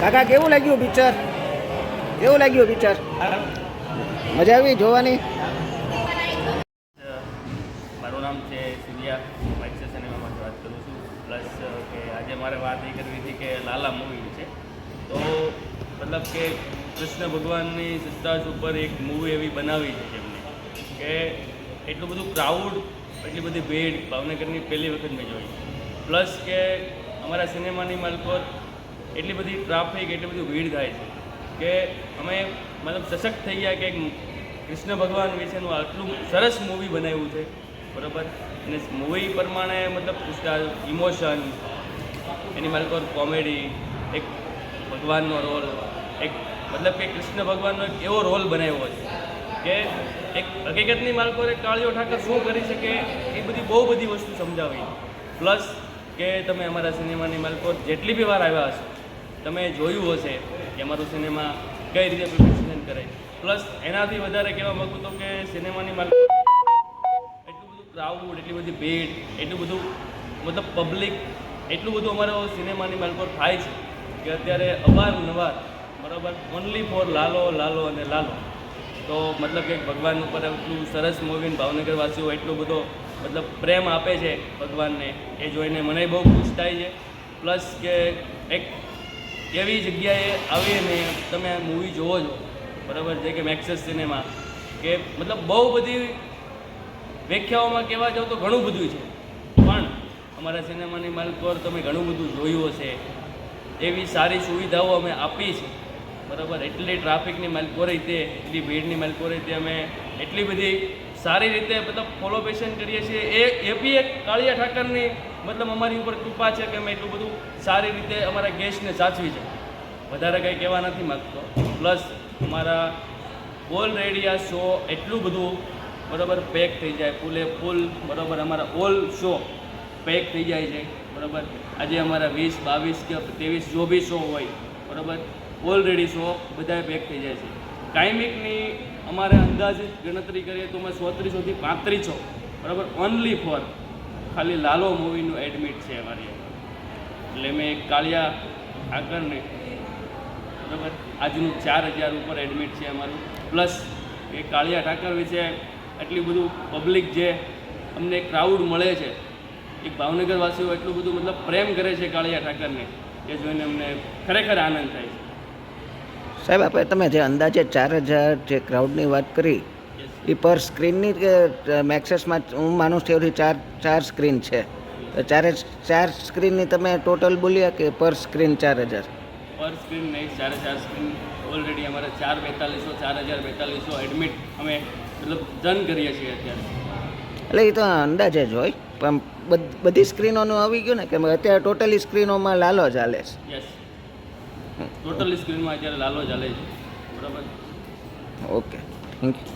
કાકા કેવું લાગ્યું પિક્ચર કેવું લાગ્યું પિક્ચર મજા આવી જોવાની? મારું નામ છે સૂર્યા માઇક્સ સિનેમામાંથી વાત કરું છું પ્લસ કે આજે મારે વાત એ કરવી હતી કે લાલા મૂવી છે તો મતલબ કે કૃષ્ણ ભગવાનની સિદ્ધાર્થ ઉપર એક મૂવી એવી બનાવી છે જેમને, કે એટલું બધું ક્રાઉડ એટલી બધી ભીડ ભાવનગરની પહેલી વખત મેં જોઈ. પ્લસ કે અમારા સિનેમાની માલકોર એટલી બધી ટ્રાફિક એટલી બધી ભીડ થાય છે, કે અમે મતલબ સશક્ત થઈ ગયા કે કૃષ્ણ ભગવાન વિશેનું આટલું સરસ મૂવી બનાવ્યું છે. બરાબર? અને મૂવી પ્રમાણે મતલબ ઇમોશન એની માલકોર કોમેડી એક ભગવાનનો રોલ એક મતલબ કે કૃષ્ણ ભગવાનનો એક એવો રોલ બનાવ્યો છે કે એક હકીકતની માલકોર એક કાળિયો ઠાકર શું કરી શકે એ બધી બહુ બધી વસ્તુ સમજાવી. પ્લસ કે તમે અમારા સિનેમાની માલકો જેટલી બી વાર આવ્યા હશો, તમે જોયું હશે કે અમારું સિનેમા કઈ રીતે પ્રિપેરેશન કરે પ્લસ એનાથી વધારે કહેવા માગું તો કે સિનેમાની બધું ક્રાઉડ એટલી બધી ભીડ, એટલું બધું, મતલબ પબ્લિક એટલું બધું અમારો સિનેમાની માલકોર થાય છે કે અત્યારે અવારનવાર, બરાબર ઓનલી ફોર લાલો લાલો અને લાલો. તો મતલબ કે ભગવાન ઉપર એટલું સરસ મૂવી ભાવનગરવાસીઓ એટલો બધો, મતલબ પ્રેમ આપે છે ભગવાનને, એ જોઈને મને બહુ ખુશ થાય છે. પ્લસ કે એક એવી જગ્યાએ આવીને તમે મૂવી જોવો છો, બરાબર, જે કે મેક્સેસ સિનેમા કે મતલબ બહુ બધી વ્યાખ્યાઓમાં કહેવા જાઓ તો ઘણું બધું છે. પણ અમારા સિનેમાની માલકોર તમે ઘણું બધું જોયું હશે. એવી સારી સુવિધાઓ અમે આપી છે. બરાબર? એટલી ટ્રાફિકની માલકો રીતે, એટલી ભીડની માલકો રીતે અમે એટલી બધી સારી રીતે મતલબ ફોલો પેશન કરીએ છીએ. એ એ બી એક કાળિયા ઠાકરની મતલબ અમારી ઉપર કૃપા છે કે અમે એટલું બધું સારી રીતે અમારા ગેસ્ટને સાચવી છે. વધારે કંઈ કહેવા નથી માગતો. પ્લસ અમારા ઓલરેડી આ શો એટલું બધું બરાબર પેક થઈ જાય, ફૂલે ફૂલ, બરાબર અમારા ઓલ શો પેક થઈ જાય છે, બરાબર? આજે અમારા વીસ, બાવીસ કે ત્રેવીસ જો બી શો હોય, બરાબર? ઓલરેડી શો બધા પેક થઈ જાય છે. કાયમિકની અમારે અંદાજિત ગણતરી કરીએ તો અમે સોત્રીસોથી પાંત્રીસો, બરાબર? ઓનલી ફોર ખાલી લાલો મૂવીનું એડમિટ છે અમારી એટલે મેં કાળિયા આગળને, બરાબર? આજનું ચાર હજાર ઉપર એડમિટ છે અમારું. પ્લસ એ કાળિયા ઠાકર વિશે એટલી બધું પબ્લિક જે અમને ક્રાઉડ મળે છે એક ભાવનગરવાસીઓ એટલું બધું મતલબ પ્રેમ કરે છે કાળિયા ઠાકરને એ જોઈને અમને ખરેખર આનંદ થાય છે. સાહેબ આપણે તમે જે અંદાજે ચાર હજાર જે ક્રાઉડની વાત કરી એ પર સ્ક્રીનની કે મેક્સેસમાં હું માનું છું એવી ચાર ચાર સ્ક્રીન છે. તો ચારે ચાર સ્ક્રીનની તમે ટોટલ બોલ્યા કે પર સ્ક્રીન ચાર હજાર? પર સ્ક્રીન નહીં ચારે ચાર સ્ક્રીન ઓલરેડી અમારે ચાર બેતાલીસો ચાર હજાર બેતાલીસો એડમિટ અમે મતલબ ડન કરીએ છીએ અત્યારે. એટલે એ તો અંદાજે જ હોય. પણ બધી સ્ક્રીનોનું આવી ગયું ને કે અત્યારે ટોટલી સ્ક્રીનોમાં લાલો ચાલે છે. યસ ટોટલી સ્ક્રીનમાં અત્યારે લાલો ચાલે છે. બરાબર? Okay thank you